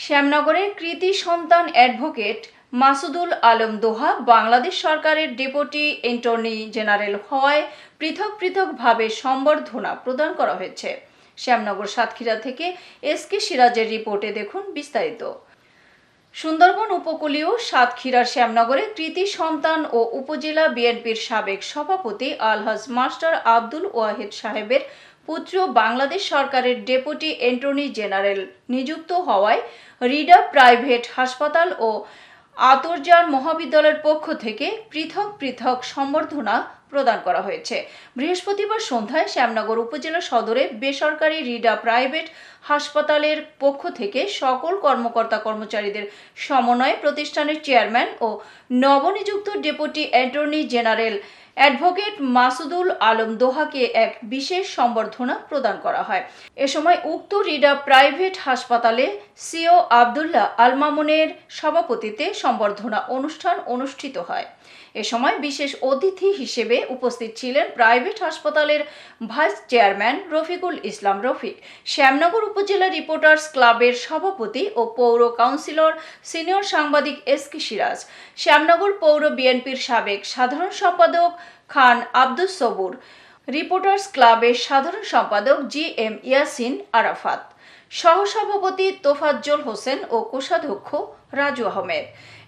শ্যামনগরের কৃতি সন্তান অ্যাডভোকেট মাসুদুল আলম দোহা বাংলাদেশ সরকারের ডেপুটি অ্যাটর্নি জেনারেল হওয়ায় পৃথক পৃথকভাবে সম্বর্ধনা প্রদান করা হয়েছে। শ্যামনগর সাতক্ষীরা থেকে এস কে সিরাজের রিপোর্টে দেখুন বিস্তারিত। সুন্দরবন উপকূলীয় সাতক্ষীরার শ্যামনগরে কৃতি সন্তান ও উপজেলা বিএনপির সাবেক সভাপতি আলহাজ মাস্টার আব্দুল ওয়াহিদ সাহেবের পুত্র বাংলাদেশ সরকারের ডেপুটি অ্যাটর্নি জেনারেল নিযুক্ত হওয়ায় রিডা প্রাইভেট হাসপাতাল ও আতরজান মহাবিদ্যালয়ের পক্ষ থেকে পৃথক পৃথক সম্বর্ধনা প্রদান করা হয়েছে। বৃহস্পতিবার সন্ধ্যায় শ্যামনগর উপজেলা সদরে বেসরকারি রিডা প্রাইভেট হাসপাতালের পক্ষ থেকে সকল কর্মকর্তা কর্মচারীদের সমন্বয়ে প্রতিষ্ঠানের চেয়ারম্যান ও নবনিযুক্ত deputy attorney general advocate Masudul Alam দোহাকে এক বিশেষ সম্বর্ধনা প্রদান করা হয়। এ সময় উক্ত রিডা প্রাইভেট হাসপাতালে সিও আবদুল্লাহ আল মামুনের সভাপতিতে সম্বর্ধনা অনুষ্ঠান অনুষ্ঠিত হয়। এ সময় বিশেষ অতিথি হিসেবে উপস্থিত ছিলেন প্রাইভেট হাসপাতালের ভাইস চেয়ারম্যান রফিকুল ইসলাম রফিক, শ্যামনগর উপজেলা রিপোর্টার্স ক্লাবের সভাপতি ও পৌর কাউন্সিলর সিনিয়র সাংবাদিক এস কে সিরাজ, শ্যামনগর পৌর বিএনপির সাবেক সাধারণ সম্পাদক খান আব্দুস সবুর। রিপোর্টার্স ক্লাবের সাধারণ সম্পাদক জি এম ইয়াসিন আরাফাত। সহসভাপতি তোফাজ্জল হোসেন ও কোষাধ্যক্ষ রাজু আহমেদ।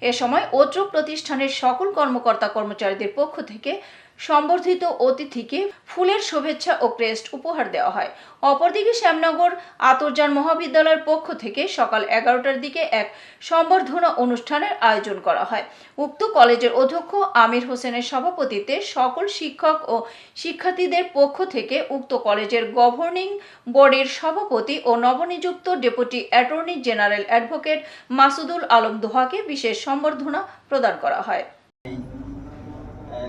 এ সময় অত্র প্রতিষ্ঠানের সকল কর্মকর্তা কর্মচারীদের পক্ষ থেকে সম্বর্ধিত অতিথিকে ফুলের শুভেচ্ছা ও ক্রেস্ট উপহার দেওয়া হয়। অপরদিকে শ্যামনগর আতরজান মহাবিদ্যালয়ের পক্ষ থেকে সকাল এগারোটার দিকে এক সম্বর্ধনা অনুষ্ঠানের আয়োজন করা হয়। উক্ত কলেজের অধ্যক্ষ আমির হোসেনের সভাপতিত্বে সকল শিক্ষক ও শিক্ষার্থীদের পক্ষ থেকে উক্ত কলেজের গভর্নিং বোর্ডের সভাপতি ও নবনিযুক্ত deputy attorney general advocate Masudul Alam দোহাকে বিশেষ সম্বর্ধনা প্রদান করা হয়।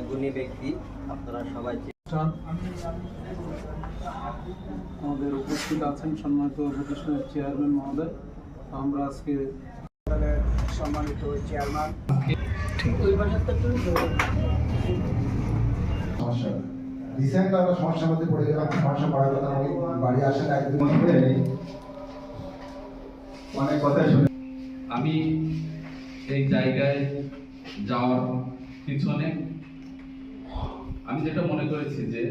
গুণী ব্যক্তি আপনারা সবাই আমাদের উপস্থিত আছেন সম্মানিত প্রতিষ্ঠানের চেয়ারম্যান মহোদয়। আমরা আজকে সম্মানিত চেয়ারম্যান। সমস্যা রিসেন্ট আমরা সমস্যার মধ্যে পড়ে গেলাম সমস্যা পড়ার কথা বাড়ি আসার একদিন অনেক কথা শুনে আমি এই জায়গায় যাওয়ার পিছনে আমি যেটা মনে করেছি যে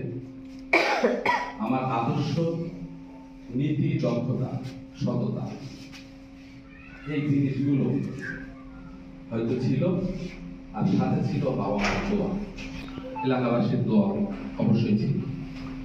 আমার আদর্শ, নীতি, দক্ষতা, সততা, এই জিনিসগুলো হয়তো ছিল আর সাথে ছিল বাবা মার দোয়া। এলাকাবাসীর দোয়া অবশ্যই ছিল।